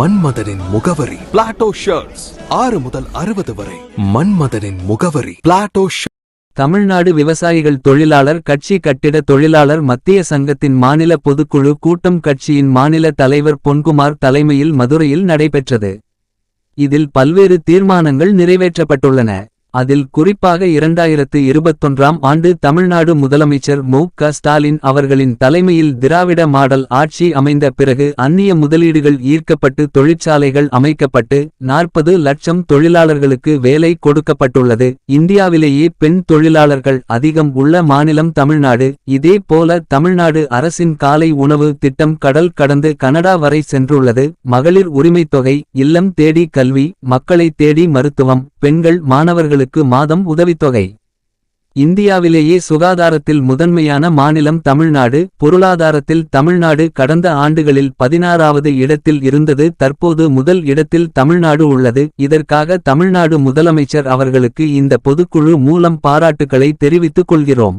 மன்மதனின் முகவரி. Plato shirts ஆறு முதல் அறுபது வரை. மன்மதனின் முகவரி. பிளாட்டோ தமிழ்நாடு விவசாயிகள் தொழிலாளர் கட்சி கட்டிட தொழிலாளர் மத்திய சங்கத்தின் மாநில பொதுக்குழு கூட்டம் கட்சியின் மாநில தலைவர் பொன்குமார் தலைமையில் மதுரையில் நடைபெற்றது. இதில் பல்வேறு தீர்மானங்கள் நிறைவேற்றப்பட்டுள்ளன. அதில் குறிப்பாக இரண்டாயிரத்து இருபத்தொன்றாம் ஆண்டு தமிழ்நாடு முதலமைச்சர் மு. க. ஸ்டாலின் அவர்களின் தலைமையில் திராவிட மாடல் ஆட்சி அமைந்த பிறகு அந்நிய முதலீடுகள் ஈர்க்கப்பட்டு தொழிற்சாலைகள் அமைக்கப்பட்டு நாற்பது லட்சம் தொழிலாளர்களுக்கு வேலை கொடுக்கப்பட்டுள்ளது. இந்தியாவிலேயே பெண் தொழிலாளர்கள் அதிகம் உள்ள மாநிலம் தமிழ்நாடு. இதே போல தமிழ்நாடு அரசின் காலை உணவு திட்டம் கடல் கடந்து கனடா வரை சென்றுள்ளது. மகளிர் உரிமைத் தொகை இல்லம் தேடி கல்வி மக்களை தேடி மருத்துவம் பெண்கள் மாணவர்கள் மாணவர்களுக்கு மாதம் உதவித்தொகை. இந்தியாவிலேயே சுகாதாரத்தில் முதன்மையான மாநிலம் தமிழ்நாடு பொருளாதாரத்தில் தமிழ்நாடு கடந்த ஆண்டுகளில் பதினாறாவது இடத்தில் இருந்தது தற்போது முதல் இடத்தில் தமிழ்நாடு உள்ளது. இதற்காக தமிழ்நாடு முதலமைச்சர் அவர்களுக்கு இந்த பொதுக்குழு மூலம் பாராட்டுக்களை தெரிவித்துக் கொள்கிறோம்.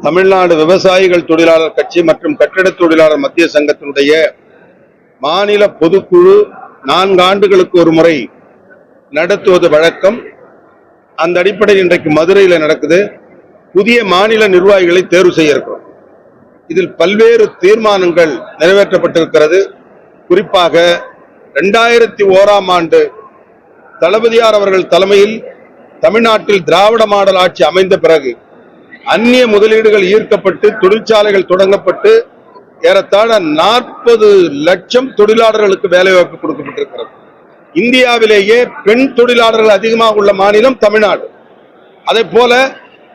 தமிழ்நாடு விவசாயிகள் தொழிலாளர் கட்சி மற்றும் கட்டிடத் தொழிலாளர் மத்திய சங்கத்தினுடைய மாநில பொதுக்குழு நான்கு ஆண்டுகளுக்கு ஒரு முறை நடத்துவது வழக்கம். அந்த அடிப்படையில் இன்றைக்கு மதுரையில் நடக்குது. புதிய மாநில நிர்வாகிகளை தேர்வு செய்ய இருக்கிறோம். இதில் பல்வேறு தீர்மானங்கள் நிறைவேற்றப்பட்டிருக்கிறது. குறிப்பாக ரெண்டாயிரத்தி ஓராம் ஆண்டு தளபதியார் அவர்கள் தலைமையில் தமிழ்நாட்டில் திராவிட மாடல் ஆட்சி அமைந்த பிறகு அந்நிய முதலீடுகள் ஈர்க்கப்பட்டு தொழிற்சாலைகள் தொடங்கப்பட்டு ஏறத்தாழ நாற்பது லட்சம் தொழிலாளர்களுக்கு வேலைவாய்ப்பு கொடுக்கப்பட்டிருக்கிறது. இந்தியாவிலேயே பெண் தொழிலாளர்கள் அதிகமாக உள்ள மாநிலம் தமிழ்நாடு. அதே போல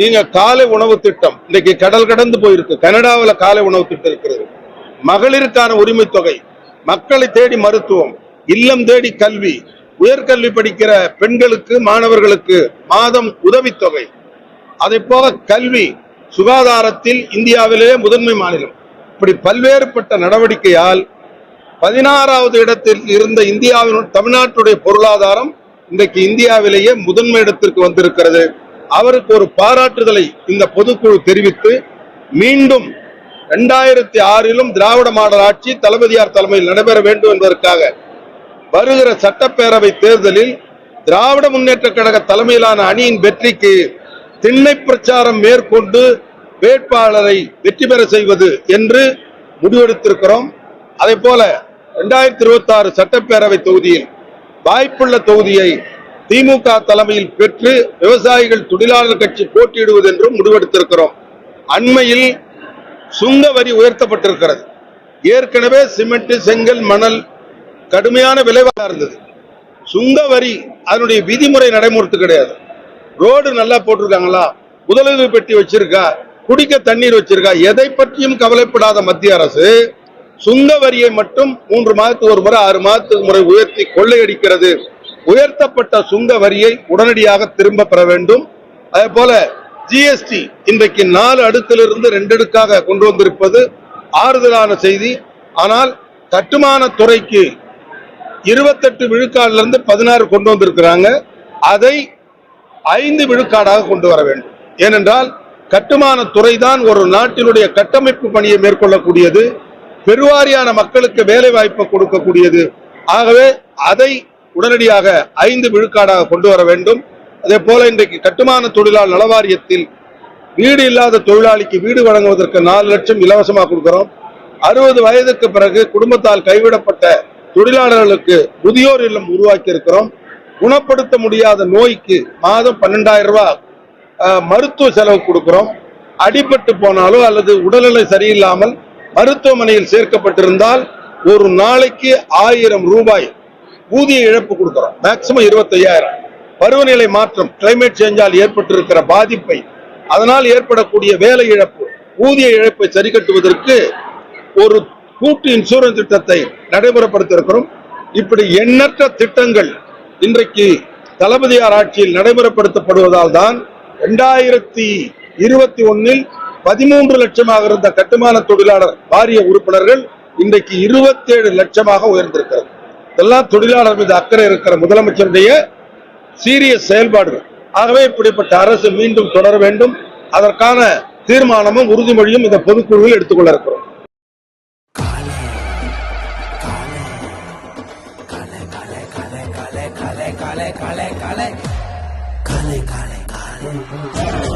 நீங்க காலை உணவு திட்டம் இன்னைக்கு கடல் கடந்து போயிருக்கு. கனடாவில் காலை உணவு திட்டம் இருக்கிறது. மகளிருக்கான உரிமை தொகை மக்களை தேடி மருத்துவம் இல்லம் தேடி கல்வி உயர்கல்வி படிக்கிற பெண்களுக்கு மாணவர்களுக்கு மாதம் உதவித்தொகை அதை போக கல்வி சுகாதாரத்தில் இந்தியாவிலேயே முதன்மை மாநிலம். இப்படி பல்வேறுபட்ட நடவடிக்கையால் பதினாறாவது இடத்தில் இருந்த இந்தியாவின் தமிழ்நாட்டுடைய பொருளாதாரம் இன்றைக்கு இந்தியாவிலேயே முதன்மை இடத்திற்கு வந்திருக்கிறது. அவருக்கு ஒரு பாராட்டுதலை இந்த பொதுக்குழு தெரிவித்து மீண்டும் இரண்டாயிரத்தி ஆறிலும் திராவிட மாடல் ஆட்சி தளபதியார் தலைமையில் நடைபெற வேண்டும் என்பதற்காக வருகிற சட்டப்பேரவை தேர்தலில் திராவிட முன்னேற்ற கழக தலைமையிலான அணியின் வெற்றிக்கு திண்ணை பிரச்சாரம் மேற்கொண்டு வேட்பாளரை வெற்றி பெற செய்வது என்று முடிவெடுத்திருக்கிறோம். அதே போல இரண்டாயிரத்தி இருபத்தி ஆறு சட்டப்பேரவை தொகுதியில் வாய்ப்புள்ள தொகுதியை திமுக தலைமையில் பெற்று விவசாயிகள் தொழிலாளர் கட்சி போட்டியிடுவது என்றும் முடிவெடுத்திருக்கிறோம். அண்மையில் சுங்க வரி உயர்த்தப்பட்டிருக்கிறது. ஏற்கனவே சிமெண்ட் செங்கல் மணல் கடுமையான விலைவாக இருந்தது. சுங்க வரி அதனுடைய விதிமுறை நடைமுறைத்து கிடையாது. ரோடு நல்லா போட்டிருக்காங்களா? முதலுதவி பெட்டி வச்சிருக்கா? குடிக்க தண்ணீர் வச்சிருக்கா? எதை பற்றியும் கவலைப்படாத மத்திய அரசு சுங்க வரியை மட்டும் மூன்று மாதத்துக்கு ஒரு முறை ஆறு மாதத்துக்கு முறை உயர்த்தி கொள்ளையடிக்கிறது. உயர்த்தப்பட்ட சுங்க வரியை உடனடியாக திரும்ப பெற வேண்டும். அதே போல ஜிஎஸ்டி இன்றைக்கு நாலு அடுக்கிலிருந்து ரெண்டு அடுக்காக கொண்டு வந்திருப்பது ஆறுதலான செய்தி. ஆனால் கட்டுமான துறைக்கு இருபத்தெட்டு விழுக்காடுல இருந்து பதினாறு கொண்டு வந்திருக்கிறாங்க. அதை ஐந்து விழுக்காடாக கொண்டு வர வேண்டும். ஏனென்றால் கட்டுமான துறைதான் ஒரு நாட்டினுடைய கட்டமைப்பு பணியை மேற்கொள்ளக்கூடியது. பெருவாரியான மக்களுக்கு வேலை வாய்ப்பை கொடுக்கக்கூடியது. ஆகவே அதை உடனடியாக ஐந்து விழுக்காடாக கொண்டு வர வேண்டும். அதே போல இன்றைக்கு கட்டுமான தொழிலாளர் நலவாரியத்தில் வீடு இல்லாத தொழிலாளிக்கு வீடு வழங்குவதற்கு நாலு லட்சம் இலவசமாக கொடுக்கிறோம். அறுபது வயதுக்கு பிறகு குடும்பத்தால் கைவிடப்பட்ட தொழிலாளர்களுக்கு முதியோர் இல்லம் உருவாக்கி இருக்கிறோம் குணப்படுத்த முடியாத நோய்க்கு மாதம் பன்னெண்டாயிரம் ரூபாய் மருத்துவ செலவு கொடுக்கிறோம். அடிபட்டு போனாலோ அல்லது உடல்நிலை சரியில்லாமல் மருத்துவமனையில் சேர்க்கப்பட்டிருந்தால் ஒரு நாளைக்கு ஆயிரம் ரூபாய் ஊதிய இழப்பு கொடுக்கிறோம். மேக்சிமம் இருபத்தையாயிரம். பருவநிலை மாற்றம் கிளைமேட் சேஞ்சால் ஏற்பட்டிருக்கிற பாதிப்பை அதனால் ஏற்படக்கூடிய வேலை இழப்பு ஊதிய இழப்பை சரி கட்டுவதற்கு ஒரு கூட்டு இன்சூரன்ஸ் திட்டத்தை நடைமுறைப்படுத்த இருக்கிறோம் இப்படி எண்ணற்ற திட்டங்கள் இன்றைக்கு தளபதியார் ஆட்சியில் நடைமுறைப்படுத்தப்படுவதால் தான் இரண்டாயிரத்தி இருபத்தி ஒன்னில் பதிமூன்று லட்சமாக இருந்த கட்டுமான தொழிலாளர் வாரிய உறுப்பினர்கள் இன்றைக்கு இருபத்தி ஏழு லட்சமாக உயர்ந்திருக்கிறது இதெல்லாம் தொழிலாளர் மீது அக்கறை இருக்கிற முதலமைச்சருடைய சீரிய செயல்பாடுகள் ஆகவே இப்படிப்பட்ட அரசு மீண்டும் தொடர வேண்டும் அதற்கான தீர்மானமும் உறுதிமொழியும் இந்த பொதுக்குழுவில் எடுத்துக்கொள்ள இருக்கிறோம் கலை கலை கலை கலை கலை கலை கலை